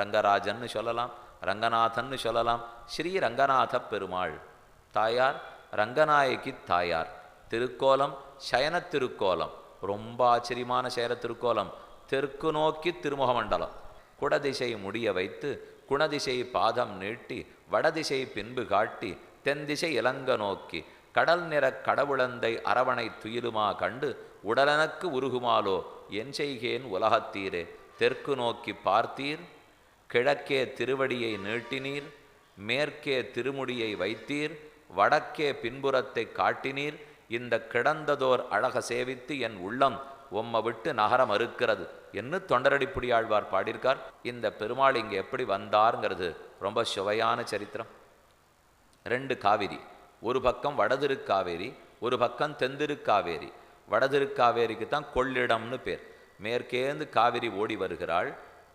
ரங்கராஜன்னு சொல்லலாம் ரங்கநாதன்னு சொல்லலாம். ஸ்ரீ ரங்கநாத பெருமாள். தாயார் ரங்கநாயகி தாயார். திருக்கோலம் சயன திருக்கோலம் ரொம்ப ஆச்சரியமான சயன திருக்கோலம் தெற்கு நோக்கி திருமுக மண்டலம் குடதிசை முடிய வைத்து குணதிசை பாதம் நீட்டி வடதிசை பின்பு காட்டி தென்திசை இலங்க நோக்கி கடல் நிற கடவுளந்தை அரவணை துயிலுமா கண்டு உடலனக்கு உருகுமாலோ என் செய்கேன் உலகத்தீரே. தெற்கு நோக்கி பார்த்தீர் கிழக்கே திருவடியை நீட்டினீர் மேற்கே திருமுடியை வைத்தீர் வடக்கே பின்புறத்தை காட்டினீர். இந்த கிடந்ததோர் அழக சேவித்து என் உள்ளம் உம்மை விட்டு நகர மறுக்கிறது என்று தொண்டரடிப்புடியாழ்வார் பாடியிருக்கார். இந்த பெருமாள் இங்கே எப்படி வந்தாருங்கிறது ரொம்ப சுவையான சரித்திரம். ரெண்டு காவிரி ஒரு பக்கம் வடதிருக்காவேரி ஒரு பக்கம் தென்திருக்காவேரி வடதிருக்காவேரிக்கு தான் கொள்ளிடம்னு பேர். மேற்கேந்து காவிரி ஓடி வருகிறாள்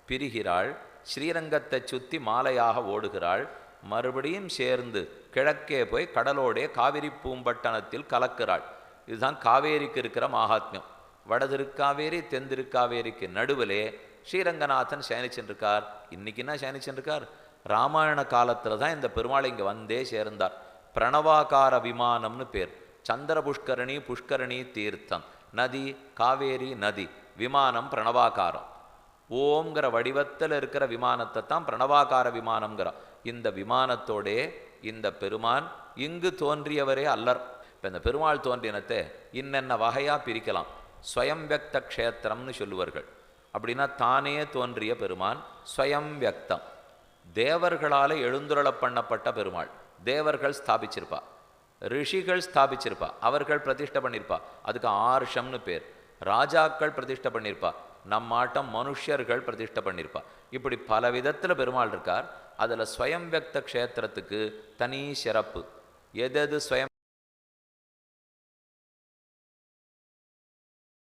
பிரிகிறாள் ஸ்ரீரங்கத்தை சுற்றி மாலையாக ஓடுகிறாள். மறுபடியும் சேர்ந்து கிழக்கே போய் கடலோடே காவிரி பூம்பட்டணத்தில் கலக்கிறாள். இதுதான் காவேரிக்கு இருக்கிற மாகாத்மியம். வடதிருக்காவேரி தென்திருக்காவேரிக்கு நடுவிலே ஸ்ரீரங்கநாதன் சயனிச்சென்றிருக்கார். இன்னைக்கு என்ன சயனிச்சுருக்கார் ராமாயண காலத்தில் தான் இந்த பெருமாள் இங்கே வந்தே சேர்ந்தார். பிரணவாகார விமானம்னு பேர். சந்திர புஷ்கரணி புஷ்கரணி தீர்த்தம். நதி காவேரி நதி. விமானம் பிரணவாகாரம். ஓம்ங்கிற வடிவத்தில் இருக்கிற விமானத்தை தான் பிரணவாகார விமானம்ங்கிறோம் இந்த விமானத்தோடே இந்த பெருமான் இங்கு தோன்றியவரே அல்லர். இப்போ இந்த பெருமாள் தோன்றினத்தை இன்னென்ன வகையாக பிரிக்கலாம்? ஸ்வயம் வியக்த க்ஷேத்திரம்னு சொல்லுவார்கள். அப்படின்னா தானே தோன்றிய பெருமான் ஸ்வயம் வியக்தம். தேவர்களால் எழுந்துருளப் பண்ணப்பட்ட பெருமாள். தேவர்கள் ஸ்தாபிச்சிருப்பா. ரிஷிகள் ஸ்தாபிச்சிருப்பா. அவர்கள் பிரதிஷ்டை பண்ணியிருப்பா அதுக்கு ஆர்ஷம்னு பேர். ராஜாக்கள் பிரதிஷ்டை பண்ணியிருப்பா நம்மாட்டம் மனுஷர்கள் பிரதிஷ்டை பண்ணியிருப்பா இப்படி பல விதத்தில் பெருமாள் இருக்கார். அதில் ஸ்வயம் வியக்த க்ஷேத்திரத்துக்கு தனி சிறப்பு. எதெது ஸ்வயம்